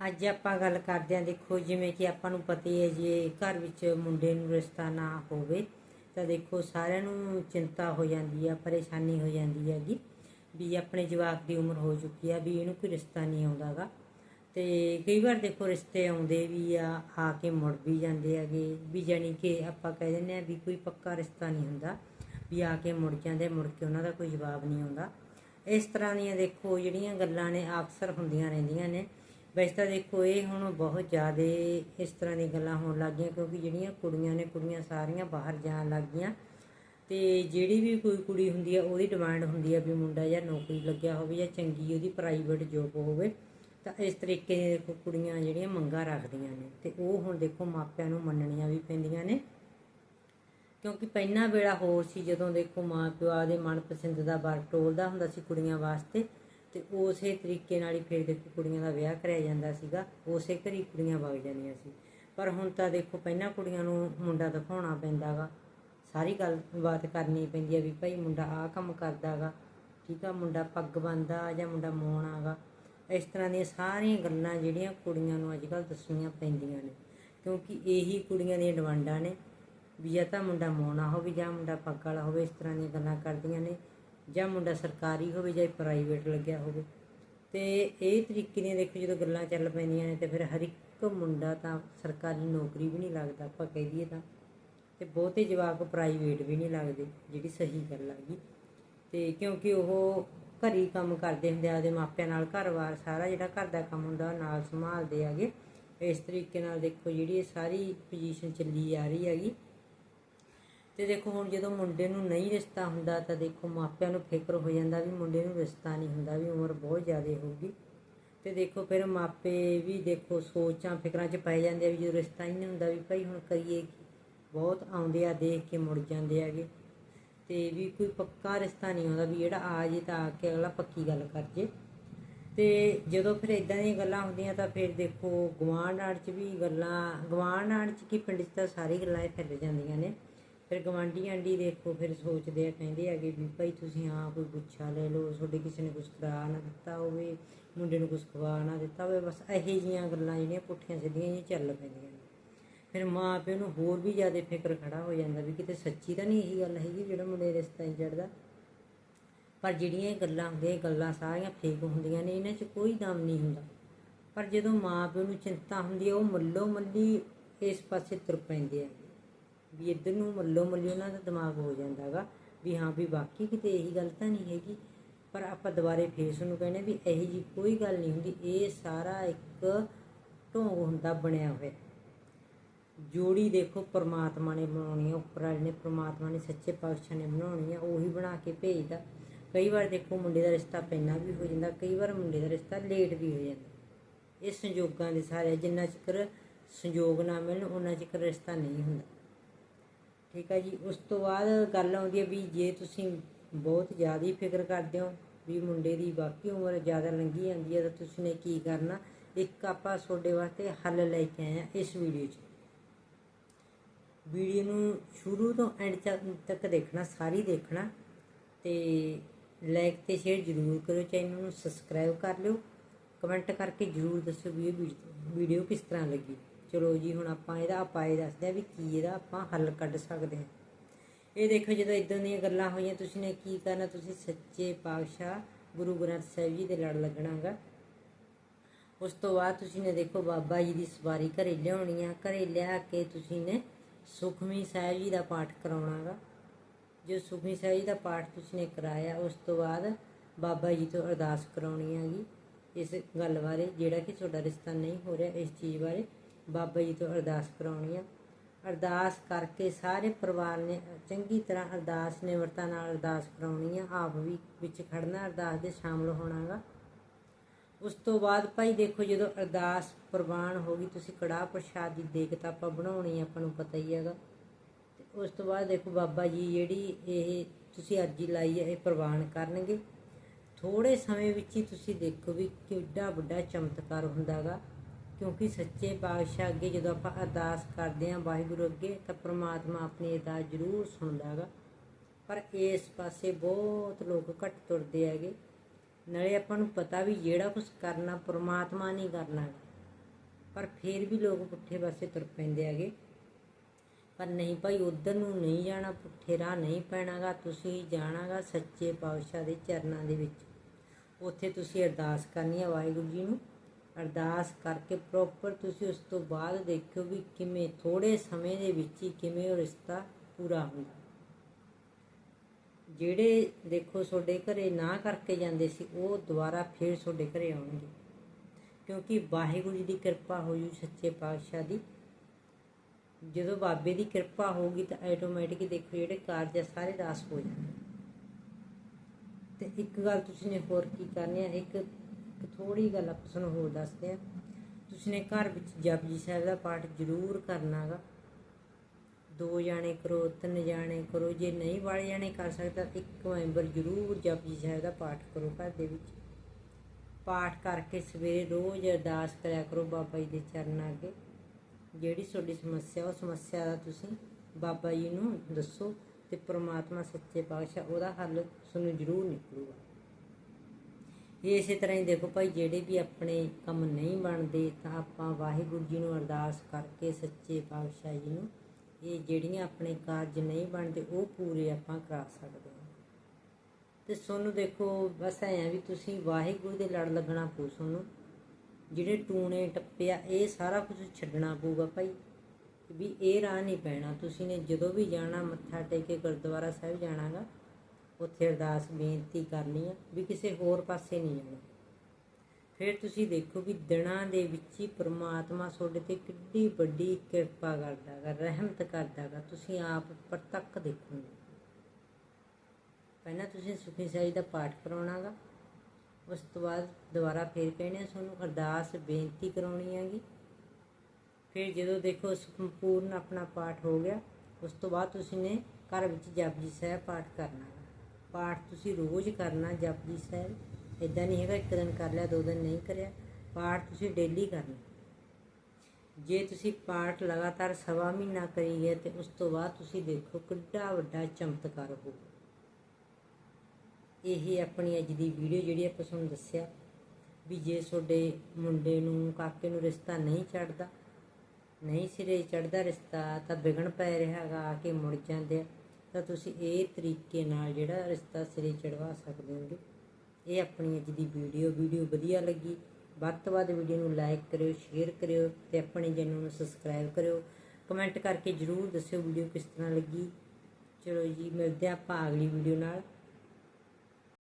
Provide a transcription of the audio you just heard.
ਅੱਜ ਆਪਾਂ ਗੱਲ ਕਰਦੇ ਹਾਂ, ਦੇਖੋ, ਜਿਵੇਂ ਕਿ ਆਪਾਂ ਨੂੰ ਪਤਾ ਹੀ ਹੈ ਜੇ ਘਰ ਵਿੱਚ ਮੁੰਡੇ ਨੂੰ ਰਿਸ਼ਤਾ ਨਾ ਹੋਵੇ, ਤਾਂ ਦੇਖੋ, ਸਾਰਿਆਂ ਨੂੰ ਚਿੰਤਾ ਹੋ ਜਾਂਦੀ ਆ, ਪਰੇਸ਼ਾਨੀ ਹੋ ਜਾਂਦੀ ਹੈਗੀ, ਵੀ ਆਪਣੇ ਜਵਾਕ ਦੀ ਉਮਰ ਹੋ ਚੁੱਕੀ ਆ, ਵੀ ਇਹਨੂੰ ਕੋਈ ਰਿਸ਼ਤਾ ਨਹੀਂ ਆਉਂਦਾਗਾ। ਤੇ ਕਈ ਵਾਰ ਦੇਖੋ, ਰਿਸ਼ਤੇ ਆਉਂਦੇ ਵੀ ਆ ਆ ਕੇ ਮੁੜ ਵੀ ਜਾਂਦੇ ਹੈਗੇ, ਵੀ ਜਾਨੀ ਕਿ ਆਪਾਂ ਕਹਿ ਦਿੰਦੇ ਆ ਵੀ ਕੋਈ ਪੱਕਾ ਰਿਸ਼ਤਾ ਨਹੀਂ ਹੁੰਦਾ, ਵੀ ਆ ਕੇ ਮੁੜ ਜਾਂਦੇ, ਮੁੜ ਕੇ ਉਹਨਾਂ ਦਾ ਕੋਈ ਜਵਾਬ ਨਹੀਂ ਆਉਂਦਾ। ਇਸ ਤਰ੍ਹਾਂ ਦੀਆਂ ਦੇਖੋ, ਜਿਹੜੀਆਂ ਗੱਲਾਂ ਨੇ, ਅਕਸਰ ਹੁੰਦੀਆਂ ਰਹਿੰਦੀਆਂ ਨੇ ਵੈਸੇ ਤਾਂ ਦੇਖੋ, ਇਹ ਹੁਣ ਬਹੁਤ ਜ਼ਿਆਦਾ ਇਸ ਤਰ੍ਹਾਂ ਦੀਆਂ ਗੱਲਾਂ ਹੋਣ ਲੱਗ ਗਈਆਂ, ਕਿਉਂਕਿ ਜਿਹੜੀਆਂ ਕੁੜੀਆਂ ਨੇ, ਕੁੜੀਆਂ ਸਾਰੀਆਂ ਬਾਹਰ ਜਾਣ ਲੱਗ ਗਈਆਂ। ਤੇ ਜਿਹੜੀ ਵੀ ਕੋਈ ਕੁੜੀ ਹੁੰਦੀ ਆ, ਉਹਦੀ ਡਿਮਾਂਡ ਹੁੰਦੀ ਆ ਵੀ ਮੁੰਡਾ ਜਾਂ ਨੌਕਰੀ ਲੱਗਿਆ ਹੋਵੇ ਜਾਂ ਚੰਗੀ ਉਹਦੀ ਪ੍ਰਾਈਵੇਟ ਜੋਬ ਹੋਵੇ, ਤਾਂ ਇਸ ਤਰੀਕੇ ਦੀਆਂ ਦੇਖੋ, ਕੁੜੀਆਂ ਜਿਹੜੀਆਂ ਮੰਗਾਂ ਰੱਖਦੀਆਂ ਨੇ। ਤੇ ਉਹ ਹੁਣ ਦੇਖੋ, ਮਾਪਿਆਂ ਨੂੰ ਮੰਨਣੀਆਂ ਵੀ ਪੈਂਦੀਆਂ ਨੇ। ਕਿਉਂਕਿ ਪਹਿਲਾਂ ਵੇਲਾ ਹੋਰ ਸੀ, ਜਦੋਂ ਦੇਖੋ ਮਾਂ ਪਿਓ ਆਦੇ ਮਨਪਸੰਦ ਦਾ ਵਰ ਟੋਲਦਾ ਹੁੰਦਾ ਸੀ ਕੁੜੀਆਂ ਵਾਸਤੇ ਤੇ ਉਸੇ ਤਰੀਕੇ ਨਾਲ ਹੀ ਫਿਰ ਦੇਖੋ ਕੁੜੀਆਂ ਦਾ ਵਿਆਹ ਕਰਿਆ ਜਾਂਦਾ ਸੀਗਾ, ਉਸੇ ਘਰੀ ਕੁੜੀਆਂ ਵਗ ਜਾਂਦੀਆਂ ਸੀ। ਪਰ ਹੁਣ ਤਾਂ ਦੇਖੋ ਪਹਿਲਾਂ ਕੁੜੀਆਂ ਨੂੰ ਮੁੰਡਾ ਦਿਖਾਉਣਾ ਪੈਂਦਾਗਾ, ਸਾਰੀ ਗੱਲ ਬਾਤ ਕਰਨੀ ਪੈਂਦੀ ਹੈ ਵੀ ਭਾਈ ਮੁੰਡਾ ਆਹ ਕੰਮ ਕਰਦਾਗਾ, ਠੀਕ ਆ, ਮੁੰਡਾ ਪੱਗ ਬੰਨਦਾ ਜਾਂ ਮੁੰਡਾ ਮੋਹਣਾਗਾ। ਇਸ ਤਰ੍ਹਾਂ ਦੀਆਂ ਸਾਰੀਆਂ ਗੱਲਾਂ ਜਿਹੜੀਆਂ ਕੁੜੀਆਂ ਨੂੰ ਅੱਜ ਕੱਲ੍ਹ ਦੱਸਣੀਆਂ ਪੈਂਦੀਆਂ ਨੇ। ਕਿਉਂਕਿ ਇਹੀ ਕੁੜੀਆਂ ਦੀਆਂ ਡਿਮਾਂਡਾਂ ਨੇ ਵੀ ਜਾਂ ਤਾਂ ਮੁੰਡਾ ਮੋਣਾ ਹੋਵੇ ਜਾਂ ਮੁੰਡਾ ਪੱਗ ਵਾਲਾ ਹੋਵੇ, ਇਸ ਤਰ੍ਹਾਂ ਦੀਆਂ ਗੱਲਾਂ ਕਰਦੀਆਂ ਨੇ। ਜਾਂ ਮੁੰਡਾ ਸਰਕਾਰੀ ਹੋਵੇ ਜਾਂ ਪ੍ਰਾਈਵੇਟ ਲੱਗਿਆ ਹੋਵੇ, ਤੇ ਇਹ ਤਰੀਕੇ ਦੀਆਂ ਦੇਖੋ ਜਦੋਂ ਗੱਲਾਂ ਚੱਲ ਪੈਂਦੀਆਂ ਨੇ ਤੇ ਫਿਰ ਹਰ ਇੱਕ ਮੁੰਡਾ ਤਾਂ ਸਰਕਾਰੀ ਨੌਕਰੀ ਵੀ ਨਹੀਂ ਲੱਗਦਾ ਆਪਾਂ ਕਹਿ ਦਈਏ ਤਾਂ, ਤੇ ਬਹੁਤੇ ਜਵਾਕ ਪ੍ਰਾਈਵੇਟ ਵੀ ਨਹੀਂ ਲੱਗਦੇ, ਜਿਹੜੀ ਸਹੀ ਗੱਲ ਹੈਗੀ। ਤੇ ਕਿਉਂਕਿ ਉਹ ਘਰੀ ਕੰਮ ਕਰਦੇ ਹੁੰਦੇ ਆ ਮਾਪਿਆਂ ਨਾਲ ਘਰ-ਬਾਰ ਸਾਰਾ ਜਿਹੜਾ ਘਰ ਦਾ ਕੰਮ ਹੁੰਦਾ ਉਹ ਨਾਲ ਸੰਭਾਲਦੇ ਆਗੇ ਇਸ ਤਰੀਕੇ ਨਾਲ ਦੇਖੋ ਜਿਹੜੀ ਇਹ ਸਾਰੀ ਪੋਜੀਸ਼ਨ ਚੱਲੀ ਆ ਰਹੀ ਹੈਗੀ ਤੇ ਦੇਖੋ ਹੁਣ ਜਦੋਂ ਮੁੰਡੇ ਨੂੰ ਨਹੀਂ ਰਿਸ਼ਤਾ ਹੁੰਦਾ ਤਾਂ ਦੇਖੋ ਮਾਪਿਆਂ ਨੂੰ ਫਿਕਰ ਹੋ ਜਾਂਦਾ ਵੀ ਮੁੰਡੇ ਨੂੰ ਰਿਸ਼ਤਾ ਨਹੀਂ ਹੁੰਦਾ, ਵੀ ਉਮਰ ਬਹੁਤ ਜ਼ਿਆਦਾ ਹੋਊਗੀ। ਤੇ ਦੇਖੋ ਫਿਰ ਮਾਪੇ ਵੀ ਦੇਖੋ ਸੋਚਾਂ, ਫਿਕਰਾਂ 'ਚ ਪੈ ਜਾਂਦੇ ਆ ਵੀ ਜਦੋਂ ਰਿਸ਼ਤਾ ਹੀ ਨਹੀਂ ਹੁੰਦਾ ਵੀ ਭਾਈ ਹੁਣ ਕਰੀਏ ਕੀ? ਬਹੁਤ ਆਉਂਦੇ ਆ, ਦੇਖ ਕੇ ਮੁੜ ਜਾਂਦੇ ਆਗੇ ਤੇ ਵੀ ਕੋਈ ਪੱਕਾ ਰਿਸ਼ਤਾ ਨਹੀਂ ਹੁੰਦਾ ਵੀ ਜਿਹੜਾ ਆ ਜੇ ਤਾਂ ਆ ਕੇ ਅਗਲਾ ਪੱਕੀ ਗੱਲ ਕਰ ਜੇ। ਤੇ ਜਦੋਂ ਫਿਰ ਇਦਾਂ ਦੀਆਂ ਗੱਲਾਂ ਹੁੰਦੀਆਂ ਤਾਂ ਫਿਰ ਦੇਖੋ ਗਵਾਂਢ ਆੜ 'ਚ ਵੀ ਗੱਲਾਂ ਗਵਾਂਢ ਆੜ 'ਚ ਕੀ ਪਿੰਡ 'ਚ ਤਾਂ ਸਾਰੀ ਗੱਲਾਂ ਇਹ ਫਿਰ ਜਾਂਦੀਆਂ ਨੇ। ਫਿਰ ਗਵਾਂਢੀ ਆਂਡੀ ਦੇਖੋ, ਫਿਰ ਸੋਚਦੇ ਆ, ਕਹਿੰਦੇ ਆ ਕਿ ਵੀ ਭਾਈ ਤੁਸੀਂ ਹਾਂ ਕੋਈ ਪੁੱਛਾ ਲੈ ਲਓ, ਤੁਹਾਡੇ ਕਿਸੇ ਨੇ ਕੁਝ ਕਰਾ ਨਾ ਦਿੱਤਾ ਹੋਵੇ, ਮੁੰਡੇ ਨੂੰ ਕੁਝ ਖਵਾ ਨਾ ਦਿੱਤਾ ਹੋਵੇ, ਬਸ ਇਹੋ ਜੀਆਂ ਗੱਲਾਂ ਜਿਹੜੀਆਂ ਪੁੱਠੀਆਂ ਸਿੱਧੀਆਂ ਜਿਹੀਆਂ ਚੱਲ ਪੈਂਦੀਆਂ ਨੇ। ਫਿਰ ਮਾਂ ਪਿਓ ਨੂੰ ਹੋਰ ਵੀ ਜ਼ਿਆਦਾ ਫਿਕਰ ਖੜਾ ਹੋ ਜਾਂਦਾ ਵੀ ਕਿਤੇ ਸੱਚੀ ਤਾਂ ਨਹੀਂ ਇਹੀ ਗੱਲ ਹੈਗੀ ਜਿਹੜਾ ਮੁੰਡੇ ਰਿਸ਼ਤਾ ਨਹੀਂ ਪਰ ਜਿਹੜੀਆਂ ਇਹ ਗੱਲਾਂ ਹੁੰਦੀਆਂ, ਇਹ ਗੱਲਾਂ ਸਾਰੀਆਂ ਫੇਕ ਹੁੰਦੀਆਂ ਨੇ, ਇਹਨਾਂ 'ਚ ਕੋਈ ਦਮ ਨਹੀਂ ਹੁੰਦਾ। ਪਰ ਜਦੋਂ ਮਾਂ ਪਿਓ ਨੂੰ ਚਿੰਤਾ ਹੁੰਦੀ ਹੈ ਉਹ ਮੱਲੋ ਮੱਲੀ ਇਸ ਪਾਸੇ ਤੁਰ ਪੈਂਦੇ ਆ। ਵੀ ਇੱਧਰ ਨੂੰ ਮੱਲੋ ਮੱਲੀ ਉਹਨਾਂ ਦਾ ਦਿਮਾਗ ਹੋ ਜਾਂਦਾਗਾ ਵੀ ਹਾਂ ਵੀ ਬਾਕੀ ਕਿਤੇ ਇਹੀ ਗੱਲ ਤਾਂ ਨਹੀਂ ਹੈਗੀ, ਪਰ ਆਪਾਂ ਦੁਬਾਰੇ ਫੇਸ ਨੂੰ ਕਹਿੰਦੇ ਵੀ ਇਹੀ ਜੀ ਕੋਈ ਗੱਲ ਨਹੀਂ ਹੁੰਦੀ, ਇਹ ਸਾਰਾ ਇੱਕ ਢੋਂਗ ਹੁੰਦਾ ਬਣਿਆ ਹੋਇਆ। ਜੋੜੀ ਦੇਖੋ ਪ੍ਰਮਾਤਮਾ ਨੇ ਬਣਾਉਣੀ ਆ, ਉੱਪਰ ਵਾਲੇ ਨੇ ਪ੍ਰਮਾਤਮਾ ਨੇ, ਸੱਚੇ ਪਾਤਸ਼ਾਹ ਨੇ ਬਣਾਉਣੀ ਆ, ਉਹੀ ਬਣਾ ਕੇ ਭੇਜਦਾ। ਕਈ ਵਾਰ ਦੇਖੋ ਮੁੰਡੇ ਦਾ ਰਿਸ਼ਤਾ ਪਹਿਲਾਂ ਵੀ ਹੋ ਜਾਂਦਾ, ਕਈ ਵਾਰ ਮੁੰਡੇ ਦਾ ਰਿਸ਼ਤਾ ਲੇਟ ਵੀ ਹੋ ਜਾਂਦਾ। ਇਹ ਸੰਯੋਗਾਂ ਦੇ ਸਾਰੇ ਜਿੰਨਾ ਚਿਰ ਸੰਯੋਗ ਨਾ ਮਿਲਣ, ਉਹਨਾਂ ਚਿਰ ਰਿਸ਼ਤਾ ਨਹੀਂ ਹੁੰਦਾ। ਠੀਕ ਹੈ ਜੀ, ਉਸ ਤੋਂ ਬਾਅਦ ਗੱਲ ਆਉਂਦੀ ਹੈ ਵੀ ਜੇ ਤੁਸੀਂ ਬਹੁਤ ਜ਼ਿਆਦਾ ਫਿਕਰ ਕਰਦੇ ਹੋ ਵੀ ਮੁੰਡੇ ਦੀ ਬਾਕੀ ਉਮਰ ਜ਼ਿਆਦਾ ਲੰਘੀ ਜਾਂਦੀ ਹੈ ਤਾਂ ਤੁਸੀਂ ਨੇ ਕੀ ਕਰਨਾ? ਇੱਕ ਆਪਾਂ ਤੁਹਾਡੇ ਵਾਸਤੇ ਹੱਲ ਲੈ ਕੇ ਆਏ ਆ ਇਸ ਵੀਡੀਓ 'ਚ। ਵੀਡੀਓ ਨੂੰ ਸ਼ੁਰੂ ਤੋਂ ਐਂਡ ਤੱਕ ਦੇਖਣਾ, ਸਾਰੀ ਦੇਖਣਾ ਤੇ ਲਾਈਕ ਤੇ ਸ਼ੇਅਰ ਜ਼ਰੂਰ ਕਰੋ ਚੈਨਲ ਨੂੰ ਸਬਸਕ੍ਰਾਈਬ ਕਰ ਲਿਓ। ਕਮੈਂਟ ਕਰਕੇ ਜ਼ਰੂਰ ਦੱਸੋ ਵੀ ਇਹ ਵੀਡੀਓ ਕਿਸ ਤਰ੍ਹਾਂ ਲੱਗੀ। ਚਲੋ ਜੀ, ਹੁਣ ਆਪਾਂ ਇਹਦਾ ਉਪਾਅ ਦੱਸਦੇ ਆ ਵੀ ਕੀ ਇਹਦਾ ਆਪਾਂ ਹੱਲ ਕੱਢ ਸਕਦੇ ਹਾਂ। ਇਹ ਦੇਖੋ, ਜਦੋਂ ਇਦਾਂ ਦੀਆਂ ਗੱਲਾਂ ਹੋਈਆਂ, ਤੁਸੀਂ ਨੇ ਕੀ ਕਰਨਾ? ਤੁਸੀਂ ਸੱਚੇ ਪਾਤਸ਼ਾਹ ਗੁਰੂ ਗ੍ਰੰਥ ਸਾਹਿਬ ਜੀ ਦੇ ਲੜ ਲੱਗਣਾਗਾ। ਉਸ ਤੋਂ ਬਾਅਦ ਤੁਸੀਂ ਨੇ ਦੇਖੋ, ਬਾਬਾ ਜੀ ਦੀ ਸਵਾਰੀ ਘਰੇ ਲਿਆਉਣੀ ਆ। ਘਰੇ ਲਿਆ ਕੇ ਤੁਸੀਂ ਨੇ ਸੁਖਮੀ ਸਾਹਿਬ ਜੀ ਦਾ ਪਾਠ ਕਰਾਉਣਾਗਾ। ਜੋ ਸੁਖਮੀ ਸਾਹਿਬ ਜੀ ਦਾ ਪਾਠ ਤੁਸੀਂ ਨੇ ਕਰਾਇਆ, ਉਸ ਤੋਂ ਬਾਅਦ ਬਾਬਾ ਜੀ ਤੋਂ ਅਰਦਾਸ ਕਰਾਉਣੀ ਹੈਗੀ ਇਸ ਗੱਲ ਬਾਰੇ, ਜਿਹੜਾ ਕਿ ਤੁਹਾਡਾ ਰਿਸ਼ਤਾ ਨਹੀਂ ਹੋ ਰਿਹਾ ਇਸ ਚੀਜ਼ ਬਾਰੇ। ਬਾਬਾ ਜੀ ਤੋਂ ਅਰਦਾਸ ਕਰਾਉਣੀ ਆ। ਅਰਦਾਸ ਕਰਕੇ ਸਾਰੇ ਪਰਿਵਾਰ ਨੇ ਚੰਗੀ ਤਰ੍ਹਾਂ ਅਰਦਾਸ ਨਿਮਰਤਾ ਨਾਲ ਅਰਦਾਸ ਕਰਾਉਣੀ ਆ। ਆਪ ਵੀ ਵਿੱਚ ਖੜਨਾ, ਅਰਦਾਸ ਦੇ ਸ਼ਾਮਲ ਹੋਣਾਗਾ। ਉਸ ਤੋਂ ਬਾਅਦ ਭਾਈ ਦੇਖੋ ਜਦੋਂ ਅਰਦਾਸ ਪ੍ਰਵਾਨ ਹੋ ਗਈ, ਤੁਸੀਂ ਕੜਾਹ ਪ੍ਰਸ਼ਾਦ ਦੀ ਦੇਗ ਤਾਂ ਆਪਾਂ ਬਣਾਉਣੀ ਆਪਾਂ ਨੂੰ ਪਤਾ ਹੀ ਹੈਗਾ। ਤੇ ਉਸ ਤੋਂ ਬਾਅਦ ਦੇਖੋ ਬਾਬਾ ਜੀ ਜਿਹੜੀ ਇਹ ਤੁਸੀਂ ਅਰਜੀ ਲਾਈ ਹੈ ਇਹ ਪ੍ਰਵਾਨ ਕਰਨਗੇ। ਥੋੜੇ ਸਮੇਂ ਵਿੱਚ ਹੀ ਤੁਸੀਂ ਦੇਖੋ ਵੀ ਕਿੱਡਾ ਵੱਡਾ ਚਮਤਕਾਰ ਹੁੰਦਾਗਾ। ਕਿਉਂਕਿ ਸੱਚੇ ਪਾਤਸ਼ਾਹ ਅੱਗੇ ਜਦੋਂ ਆਪਾਂ ਅਰਦਾਸ ਕਰਦੇ ਹਾਂ ਵਾਹਿਗੁਰੂ ਅੱਗੇ, ਤਾਂ ਪ੍ਰਮਾਤਮਾ ਆਪਣੀ ਅਰਦਾਸ ਜ਼ਰੂਰ ਸੁਣਦਾ ਸੁਣਦਾਗਾ ਪਰ ਇਸ ਪਾਸੇ ਬਹੁਤ ਲੋਕ ਘੱਟ ਤੁਰਦੇ ਹੈਗੇ। ਨਾਲੇ ਆਪਾਂ ਨੂੰ ਪਤਾ ਵੀ ਜਿਹੜਾ ਕੁਝ ਕਰਨਾ ਪ੍ਰਮਾਤਮਾ ਨਹੀਂ ਕਰਨਾ ਪਰ ਫੇਰ ਵੀ ਲੋਕ ਪੁੱਠੇ ਪਾਸੇ ਤੁਰ ਪੈਂਦੇ ਹੈਗੇ। ਪਰ ਨਹੀਂ ਭਾਈ, ਉਧਰ ਨੂੰ ਨਹੀਂ ਜਾਣਾ, ਪੁੱਠੇ ਰਾਹ ਨਹੀਂ ਪੈਣਾਗਾ। ਤੁਸੀਂ ਜਾਣਾਗਾ ਸੱਚੇ ਪਾਤਸ਼ਾਹ ਦੇ ਚਰਨਾਂ ਦੇ ਵਿੱਚ। ਉੱਥੇ ਤੁਸੀਂ ਅਰਦਾਸ ਕਰਨੀ ਹੈ ਵਾਹਿਗੁਰੂ ਜੀ ਨੂੰ। ਅਰਦਾਸ ਕਰਕੇ ਪ੍ਰੋਪਰ ਤੁਸੀਂ ਉਸ ਤੋਂ ਬਾਅਦ ਦੇਖਿਓ ਵੀ ਕਿਵੇਂ ਥੋੜੇ ਸਮੇਂ ਦੇ ਵਿੱਚ ਹੀ ਕਿਵੇਂ ਉਹ ਰਿਸ਼ਤਾ ਪੂਰਾ ਹੁੰਦਾ। ਜਿਹੜੇ ਦੇਖੋ ਤੁਹਾਡੇ ਘਰੇ ਨਾ ਕਰਕੇ ਜਾਂਦੇ ਸੀ, ਉਹ ਦੁਬਾਰਾ ਫੇਰ ਤੁਹਾਡੇ ਘਰੇ ਆਉਣਗੇ। ਕਿਉਂਕਿ ਵਾਹਿਗੁਰੂ ਜੀ ਦੀ ਕਿਰਪਾ ਹੋ ਜੂ ਸੱਚੇ ਪਾਤਸ਼ਾਹ ਦੀ। ਜਦੋਂ ਬਾਬੇ ਦੀ ਕਿਰਪਾ ਹੋਊਗੀ ਤਾਂ ਆਟੋਮੈਟਿਕ ਦੇਖੋ ਜਿਹੜੇ ਕਾਰਜ ਆ, ਸਾਰੇ ਦਾਸ ਹੋ ਜਾਣਗੇ ਤੇ ਇੱਕ ਗੱਲ ਤੁਸੀਂ ਨੇ ਹੋਰ ਕੀ ਕਰਨੀ ਹੈ ਇੱਕ ਥੋੜੀ ਗੱਲ ਆਪਾਂ ਤੁਹਾਨੂੰ ਹੋਰ ਦੱਸਦੇ ਆ ਤੁਸੀਂ ਨੇ ਘਰ ਵਿੱਚ ਜਪਜੀ ਸਾਹਿਬ ਦਾ ਪਾਠ ਜ਼ਰੂਰ ਕਰਨਾਗਾ ਦੋ ਜਾਣੇ ਕਰੋ, ਤਿੰਨ ਜਾਣੇ ਕਰੋ, ਜੇ ਨਹੀਂ ਵਾਲੇ ਜਾਣੇ ਕਰ ਸਕਦਾ, ਇੱਕ ਮੈਂਬਰ ਜ਼ਰੂਰ ਜਪਜੀ ਸਾਹਿਬ ਦਾ ਪਾਠ ਕਰੋ ਘਰ ਦੇ ਵਿੱਚ। ਪਾਠ ਕਰਕੇ ਸਵੇਰੇ ਰੋਜ਼ ਅਰਦਾਸ ਕਰਿਆ ਕਰੋ ਬਾਬਾ ਜੀ ਦੇ ਚਰਨਾਂ ਅੱਗੇ। ਜਿਹੜੀ ਤੁਹਾਡੀ ਸਮੱਸਿਆ, ਉਹ ਸਮੱਸਿਆ ਦਾ ਤੁਸੀਂ ਬਾਬਾ ਜੀ ਨੂੰ ਦੱਸੋ ਤੇ ਪ੍ਰਮਾਤਮਾ ਸੱਚੇ ਪਾਤਸ਼ਾਹ ਉਹਦਾ ਹੱਲ ਤੁਹਾਨੂੰ ਜ਼ਰੂਰ ਨਿਕਲੂਗਾ। ਇਸੇ ਤਰ੍ਹਾਂ ਹੀ ਦੇਖੋ ਭਾਈ, ਜਿਹੜੇ ਵੀ ਆਪਣੇ ਕੰਮ ਨਹੀਂ ਬਣਦੇ, ਤਾਂ ਆਪਾਂ ਵਾਹਿਗੁਰੂ ਜੀ ਨੂੰ ਅਰਦਾਸ ਕਰਕੇ ਸੱਚੇ ਪਾਤਸ਼ਾਹ ਜੀ ਨੂੰ ਇਹ ਜਿਹੜੀਆਂ ਆਪਣੇ ਕਾਰਜ ਨਹੀਂ ਬਣਦੇ, ਉਹ ਪੂਰੇ ਆਪਾਂ ਕਰਾ ਸਕਦੇ ਹਾਂ। ਤੇ ਤੁਹਾਨੂੰ ਦੇਖੋ, ਬਸ ਐਂ ਆ ਵੀ ਤੁਸੀਂ ਵਾਹਿਗੁਰੂ ਦੇ ਲੜ ਲੱਗਣਾ ਪਊ ਤੁਹਾਨੂੰ ਜਿਹੜੇ ਟੂਣੇ ਟੱਪਿਆ, ਇਹ ਸਾਰਾ ਕੁਝ ਛੱਡਣਾ ਪਊਗਾ ਭਾਈ। ਵੀ ਇਹ ਰਾਹ ਨਹੀਂ ਪੈਣਾ। ਤੁਸੀਂ ਨੇ ਜਦੋਂ ਵੀ ਜਾਣਾ, ਮੱਥਾ ਟੇਕ ਕੇ ਗੁਰਦੁਆਰਾ ਸਾਹਿਬ ਜਾਣਾਗਾ। ਉੱਥੇ ਅਰਦਾਸ, ਬੇਨਤੀ ਕਰਨੀ ਆ ਵੀ ਕਿਸੇ ਹੋਰ ਪਾਸੇ ਨਹੀਂ ਜਾਣਾ। ਫਿਰ ਤੁਸੀਂ ਦੇਖੋ ਵੀ ਦਿਨਾਂ ਦੇ ਵਿੱਚ ਹੀ ਪ੍ਰਮਾਤਮਾ ਤੁਹਾਡੇ ਤੇ ਕਿੰਨੀ ਵੱਡੀ ਕਿਰਪਾ ਕਰਦਾ ਹੈਗਾ, ਰਹਿਮਤ ਕਰਦਾ ਹੈਗਾ। ਤੁਸੀਂ ਆਪ ਪ੍ਰਤੱਖ ਦੇਖੋਗੇ ਪਹਿਲਾਂ ਤੁਸੀਂ ਸੁਖੀ ਸਾਈ ਦਾ ਪਾਠ ਕਰਾਉਣਾਗਾ ਉਸ ਤੋਂ ਬਾਅਦ ਦੁਬਾਰਾ ਫੇਰ ਕਹਿਣੇ ਆ ਤੁਹਾਨੂੰ ਅਰਦਾਸ, ਬੇਨਤੀ ਕਰਾਉਣੀ ਹੈਗੀ। ਫਿਰ ਜਦੋਂ ਦੇਖੋ ਸੰਪੂਰਨ ਆਪਣਾ ਪਾਠ ਹੋ ਗਿਆ, ਉਸ ਤੋਂ ਬਾਅਦ ਤੁਸੀਂ ਨੇ ਘਰ ਵਿੱਚ ਜਪਜੀ ਸਾਹਿਬ ਪਾਠ ਕਰਨਾ। ਪਾਠ ਤੁਸੀਂ ਰੋਜ਼ ਕਰਨਾ ਜਪਜੀ ਸਾਹਿਬ। ਇਦਾਂ ਨਹੀਂ ਹੈਗਾ, ਇੱਕ ਦਿਨ ਕਰ ਲਿਆ, ਦੋ ਦਿਨ ਨਹੀਂ ਕਰਿਆ। ਪਾਠ ਤੁਸੀਂ ਡੇਲੀ ਕਰਨਾ। ਜੇ ਤੁਸੀਂ ਪਾਠ ਲਗਾਤਾਰ ਸਵਾ ਮਹੀਨਾ ਕਰੀਏ ਗਏ ਤੇ ਉਸ ਤੋਂ ਬਾਅਦ ਤੁਸੀਂ ਦੇਖੋ ਕਿੱਡਾ ਵੱਡਾ ਚਮਤਕਾਰ ਹੋਊਗਾ। ਇਹ ਆਪਣੀ ਅੱਜ ਦੀ ਵੀਡੀਓ ਜਿਹੜੀ ਆਪਾਂ ਤੁਹਾਨੂੰ ਦੱਸਿਆ, ਵੀ ਜੇ ਤੁਹਾਡੇ ਮੁੰਡੇ ਨੂੰ, ਕਾਕੇ ਨੂੰ ਰਿਸ਼ਤਾ ਨਹੀਂ ਚੜਦਾ, ਨਹੀਂ ਸਿਰੇ ਚੜਦਾ ਰਿਸ਼ਤਾ, ਤਾਂ ਵਿਗਣ ਪੈ ਰਿਹਾ ਹੈਗਾ, ਆ ਕੇ ਮੁੜ ਜਾਂਦੇ ਆ। ਤਾਂ ਤੁਸੀਂ ਇਹ ਤਰੀਕੇ ਨਾਲ ਜਿਹੜਾ ਰਿਸ਼ਤਾ ਸਿਰੇ ਚੜਵਾ ਸਕਦੇ ਹੋਗੇ। ਇਹ ਆਪਣੀ ਅੱਜ ਦੀ ਵੀਡੀਓ ਵੀਡੀਓ ਵਧੀਆ ਲੱਗੀ, ਵੱਧ ਤੋਂ ਵੱਧ ਵੀਡੀਓ ਨੂੰ ਲਾਈਕ ਕਰਿਓ, ਸ਼ੇਅਰ ਕਰਿਓ ਤੇ ਆਪਣੇ ਚੈਨਲ ਨੂੰ ਸਬਸਕ੍ਰਾਈਬ ਕਰਿਓ। ਕਮੈਂਟ ਕਰਕੇ ਜਰੂਰ ਦੱਸਿਓ ਵੀਡੀਓ ਕਿਸ ਤਰ੍ਹਾਂ ਲੱਗੀ। ਚਲੋ ਜੀ, ਮਿਲਦੇ ਹਾਂ ਆਪਾਂ ਅਗਲੀ ਵੀਡੀਓ ਨਾਲ।